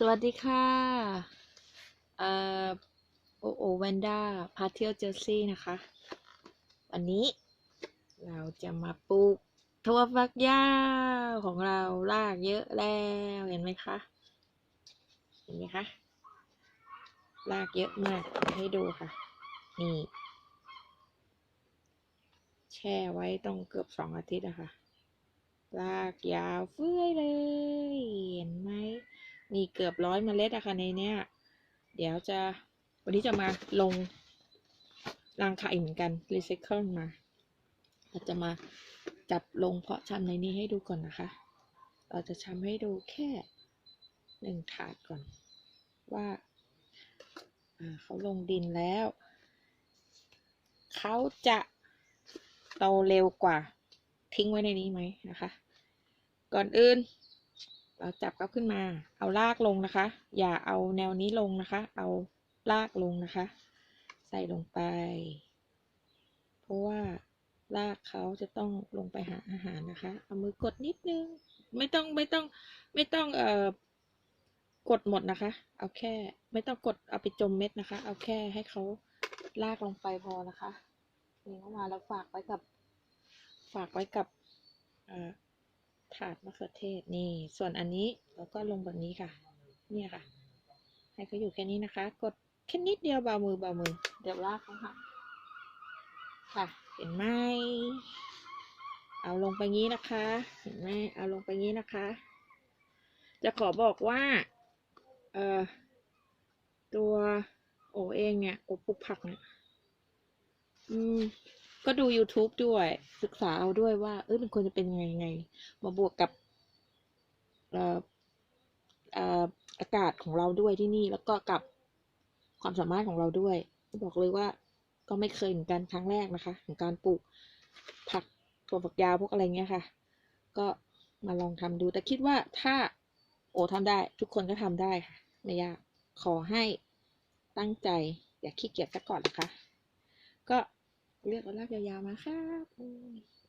สวัสดีค่ะเอ่อโอโอแวนด้าพาเที่ยวเจอร์ซีย์นะคะ วันนี้เราจะมาปลูกถั่วฝักยาวของเรารากเยอะแล้วเห็นไหมคะ เห็นไหมคะรากเยอะมากให้ดูค่ะ นี่ แช่ไว้ต้องเกือบสองอาทิตย์อะค่ะรากยาวเฟื้อยเลย เห็นไหม มีเกือบร้อยเมล็ดอะค่ะในเนี้ยเดี๋ยวจะวันนี้จะมาลงรังไข่เหมือนกันรีไซเคิลมาเราจะมาจับลงเพาะชำในนี้ให้ดูก่อนนะคะ เราจะชำให้ดูแค่หนึ่งถาดก่อน ว่าเขาลงดินแล้ว เขาจะโตเร็วกว่าทิ้งไว้ในนี้ไหมนะคะ ก่อนอื่น เราจับเขาขึ้นมา เอารากลงนะคะ อย่าเอาแนวนี้ลงนะคะ เอารากลงนะคะ ใส่ลงไป เพราะว่ารากเขาจะต้องลงไปหาอาหารนะคะ เอามือกดนิดนึง ไม่ต้องไม่ต้องไม่ต้องเอ่อกดหมดนะคะ เอาแค่ ไม่ต้องกดเอาไปจมเม็ดนะคะ เอาแค่ให้เขาลากลงไปพอนะคะนี่เข้ามาแล้วฝากไว้กับ ฝากไว้กับเอ่อ ถาดมะเขือเทศนี่ ส่วนอันนี้เราก็ลงแบบนี้ค่ะ เนี่ยค่ะ ให้เขาอยู่แค่นี้นะคะ กดแค่นิดเดียวเบามือเบามือ เดี๋ยวลากเขาค่ะ ค่ะ เห็นไหมเอาลงไปงี้นะคะ เห็นไหมเอาลงไปงี้นะคะ จะขอบอกว่า เอ่อ ตัวโอเองเนี่ย โอปลูกผักเนี่ย อืม ก็ดู YouTube ด้วย ศึกษาเอาด้วยว่า เออมันควรจะเป็นยังไงไง มาบวกกับเอ่อเอออากาศของเราด้วยที่นี่ แล้วก็กับความสามารถของเราด้วย บอกเลยว่า ก็ไม่เคยเหมือนกันครั้งแรกนะคะ ของการปลูกผักถั่วฝักยาวพวกอะไรเงี้ยค่ะ ก็มาลองทำดู แต่คิดว่าถ้าโอ้ทำได้ ทุกคนก็ทำได้ค่ะ ไม่ยาก ขอให้ตั้งใจ อย่าขี้เกียจซะก่อนนะคะ ก็ เลือกเอาลากยาวๆมาครับ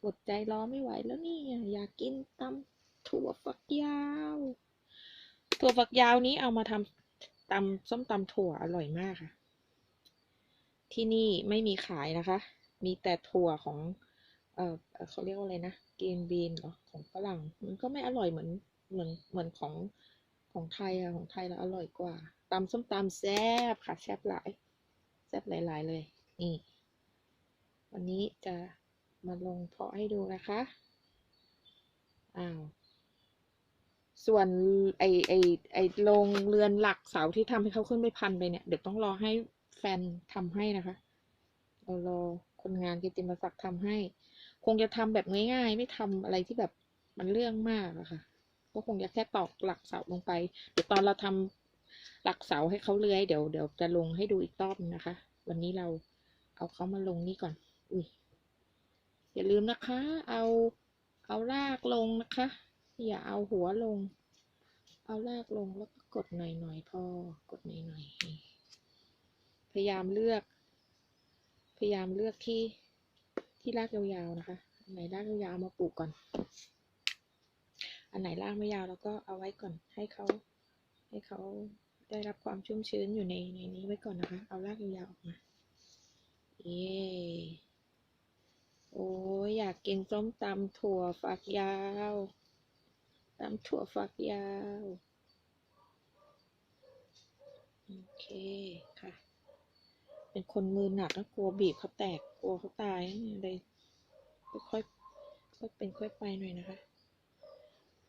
อดใจรอไม่ไหวแล้วนี่อยากกินตำถั่วฝักยาว ถั่วฝักยาวนี้เอามาทำตำส้มตำถั่วอร่อยมากค่ะ ที่นี่ไม่มีขายนะคะ มีแต่ถั่วของ เออเขาเรียกว่าอะไรนะกรีนบีนเหรอของฝรั่งมันก็ไม่อร่อยเหมือนเหมือนเหมือนของของไทยอะของไทยเราอร่อยกว่าตำส้มตำแซ่บค่ะแซ่บหลายแซ่บหลายๆเลยนี่ วันนี้จะมาลงเพาะให้ดูนะคะ อ้าว ส่วนไอไอไอโรงเรือนหลักเสาที่ทำให้เขาขึ้นไปพันไปเนี่ย เดี๋ยวต้องรอให้แฟนทำให้นะคะเรารอคนงานกิติมศักดิ์ทำให้ คงจะทำแบบง่ายๆ ไม่ทำอะไรที่แบบมันเรื่องมากอะค่ะ ก็คงจะแค่ตอกหลักเสาลงไป เดี๋ยวตอนเราทำหลักเสาให้เขาเลื้อยเดี๋ยวเดี๋ยวจะลงให้ดูอีกรอบนะคะ วันนี้เราเอาเขามาลงนี่ก่อน อุ้ยอย่าลืมนะคะ เอาเอารากลงนะคะ อย่าเอาหัวลง เอารากลงแล้วก็กดหน่อยๆพอกดหน่อยๆพยายามเลือก พยายามเลือกที่ที่รากยาวๆนะคะอันไหนรากยาวมาปลูกก่อน อันไหนรากไม่ยาวเราก็เอาไว้ก่อนให้เขาให้เขาได้รับความชุ่มชื้นอยู่ในในนี้ไว้ก่อนนะคะ เอารากยาวออกมา เย้โอ้ยอยา กินส้มตำถั่วฝักยาวตำถั่วฝักยาว โอเคค่ะ เป็นคนมือหนักก็กลัวบีบเขาแตกกลัวเขาตายเลยค่อยๆค่อยเป็นค่อยไปหน่อยนะคะ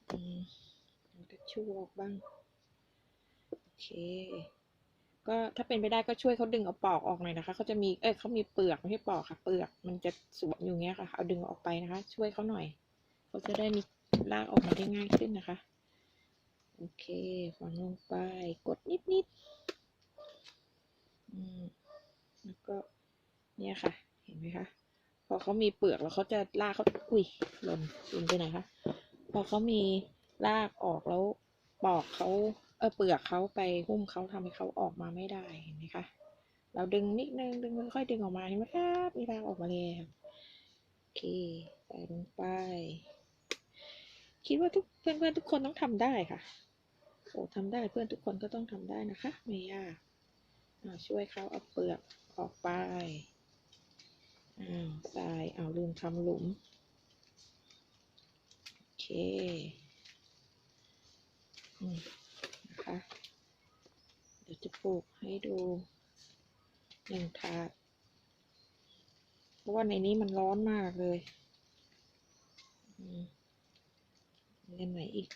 อืมเราจะชูออกบ้าง โอเค ก็ถ้าเป็นไปได้ก็ช่วยเขาดึงเอาปอกออกหน่อยนะคะเขาจะมีเอ้ยเขามีเปลือกไม่ใช่ปอกค่ะ เปลือกมันจะสวมอยู่เงี้ยค่ะ เอาดึงออกไปนะคะ ช่วยเขาหน่อยเขาจะได้มีลากออกมาได้ง่ายขึ้นนะคะ โอเคฝังลงไปกดนิดนิดอืมแล้วก็เนี่ยค่ะ เห็นไหมคะพอเขามีเปลือกแล้วเขาจะลากเขาอุ้ยหล่นหล่นไปไหนคะพอเขามีรากออกแล้วปอกเขา เออเปลือกเขาไปหุ้มเขาทำให้เขาออกมาไม่ได้เห็นไหมคะ เราดึงนิดนึงดึงค่อยๆดึงออกมาเห็นไหมครับมีรากออกมาแล้ว โอเคใส่ลงไป คิดว่าทุกเพื่อนๆทุกคนต้องทำได้ค่ะ โอ้ทำได้เพื่อนทุกคนก็ต้องทำได้นะคะ ไม่ยากอ่าช่วยเขาเอาเปลือกออกไปอ่าทรายเอาลืมทำหลุม โอเคอ เดี๋ยวจะปลูกให้ดูหนึ่งถาด เพราะว่าในนี้มันร้อนมากเลยเล่นไหนอีก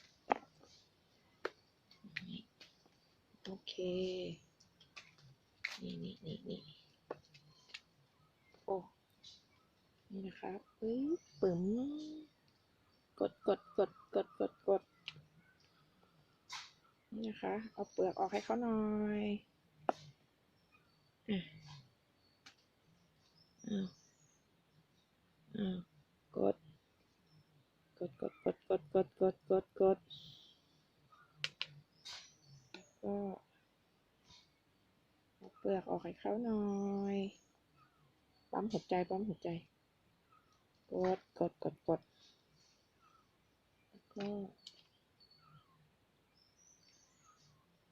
โอเค นี่นี่นี่นี่โอ้ นี่นะครับปึ๊บปึ๋มกดกดกดกดกดกด นี่นะคะ เอาเปลือกออกให้เขาหน่อยอะอ้าวอ้าวกด กดกดกดกดกดกดกดกดก็เอาเปลือกออกให้เขาหน่อยปั๊มหัวใจปั๊มหัวใจ กดกดกดกดแล้วก็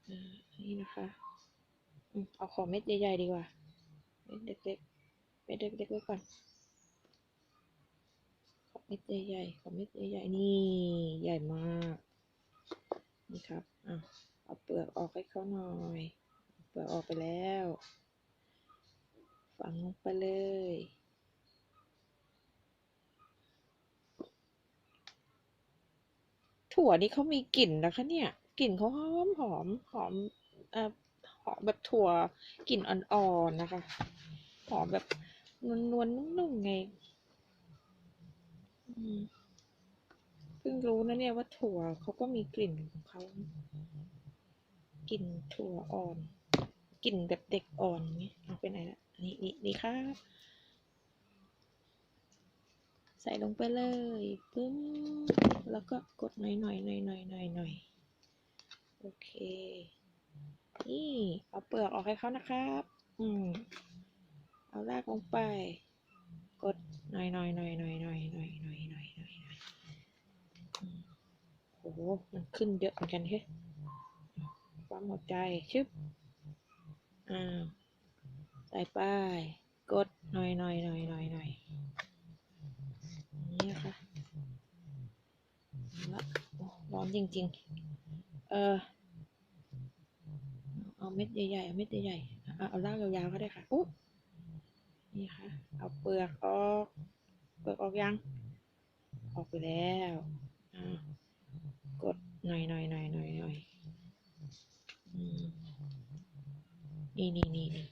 อ่า นี่นะคะเอาของเม็ดใหญ่ๆดีกว่า เม็ดเล็กๆ เม็ดเล็กๆไว้ก่อนขอเม็ดใหญ่ๆขอเม็ดใหญ่ๆนี่ใหญ่มาก นี่ครับอะเอาเปลือกออกให้เขาหน่อยเอาเปลือกออกไปแล้ว ฝังลงไปเลยถั่วนี่เขามีกลิ่นนะคะเนี่ย กลิ่นเขาหอมหอมหอมเอ่อหอมแบบถั่วกลิ่นอ่อนๆนะคะ หอมแบบนวลๆนุ่มๆไงเพิ่งรู้นะเนี่ยว่าถั่วเขาก็มีกลิ่นของเขากลิ่นถั่วอ่อนกลิ่นแบบเด็กอ่อนงเงี้ยเอาไปไหนละนี่นี่นี่ครับ ใส่ลงไปเลยปึ้มแล้วก็กดหน่อยหน่อยหน่อยหน่อยหน่อยหน่อย โอเค นี่ เอาเปลือกออกให้เขานะครับ อืม เอารากลงไป กดหน่อยหน่อยหน่อยหน่อยหน่อยหน่อยหน่อยหน่อยหน่อยหน่อยโอ้โห มันขึ้นเยอะเหมือนกันเฮ้ยปั๊มหัวใจ ชึบ อ่าใส่ไปกดหน่อยหน่อยหน่อยหน่อยหน่อยนี่นะคะละร้อนจริง ๆ เออเอาเม็ดใหญ่ๆ เอาเม็ดใหญ่ๆ เอาเอารากยาวๆก็ได้ค่ะอุ๊นี่ค่ะ เอาเปลือกออก เปลือกออกยัง ออกไปแล้วกดหน่อยหน่อยหน่อยหน่อยหน่อยนี่นี่นี่นี่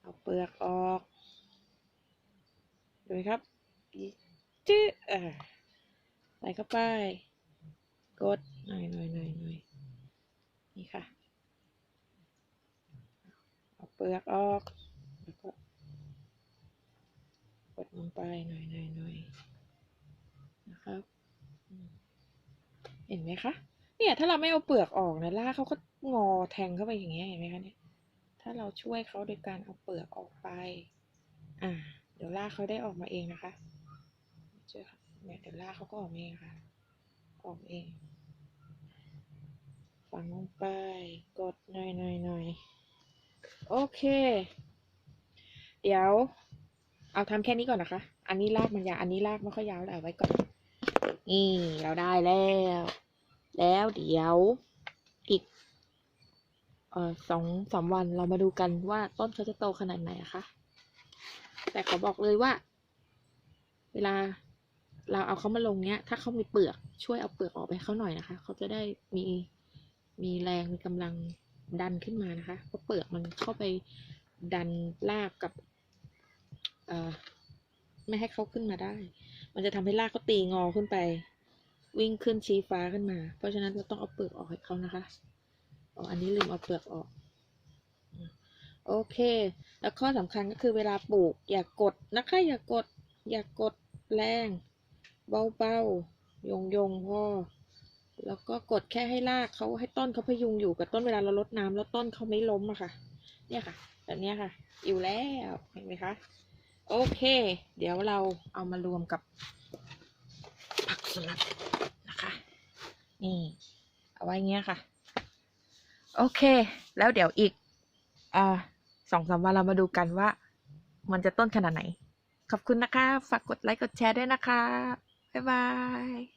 เอาเปลือกออกดูครับจื้อใส่เข้าไป กด หน่อยหน่อยหน่อยหน่อยนี่ค่ะ เอาเปลือกออกแล้วก็กดลงไปหน่อยหน่อยหน่อยนะครับเห็นไหมคะ เนี่ย ถ้าเราไม่เอาเปลือกออกนะราเขาก็งอแทงเข้าไปอย่างเงี้ยเห็นไหมคะเนี่ย ถ้าเราช่วยเขาโดยการเอาเปลือกออกไป อ่า เดี๋ยวราเขาได้ออกมาเองนะคะเชื่อค่ะเนี่ยเดี๋ยวราเขาก็ออกมาเองค่ะ ออกเอง ฝังลงไป กดหน่อยหน่อยหน่อยโอเค เดี๋ยว เอาทำแค่นี้ก่อนนะคะ อันนี้รากมันยาวอันนี้รากไม่ค่อยยาวแล้วเอาไว้ก่อน นี่เราได้แล้ว แล้วเดี๋ยวอีกเอ่อสองสามวันเรามาดูกันว่าต้นเขาจะโตขนาดไหนอะคะ แต่ขอบอกเลยว่า เวลาเราเอาเขามาลงเนี้ย ถ้าเขามีเปลือกช่วยเอาเปลือกออกไปเขาหน่อยนะคะ เขาจะได้มี มีแรงมีกำลังดันขึ้นมานะคะเพราะเปลือกมันเข้าไปดันรากกับไม่ให้เขาขึ้นมาได้ มันจะทำให้รากเขาตีงอขึ้นไป วิ่งขึ้นชี้ฟ้าขึ้นมา เพราะฉะนั้นเราต้องเอาเปลือกออกให้เขานะคะอ๋ออันนี้ลืมเอาเปลือกออก โอเค แล้วข้อสำคัญก็คือเวลาปลูก อย่ากดนะคะ อย่ากดอย่ากดแรง เบาๆยงยงๆพอ แล้วก็กดแค่ให้รากเขาให้ต้นเขาพยุงอยู่กับต้นเวลาเราลดน้ำแล้วต้นเขาไม่ล้มอะค่ะ เนี่ยค่ะ แบบนี้ค่ะ อยู่แล้วเห็นไหมคะ โอเค เดี๋ยวเราเอามารวมกับผักสลัดนะคะ นี่ เอาไว้เงี้ยค่ะ โอเค แล้วเดี๋ยวอีกอสองสามวันเรามาดูกันว่า มันจะต้นขนาดไหน ขอบคุณนะคะ ฝากกดไลค์กดแชร์ด้วยนะคะ บ๊ายบาย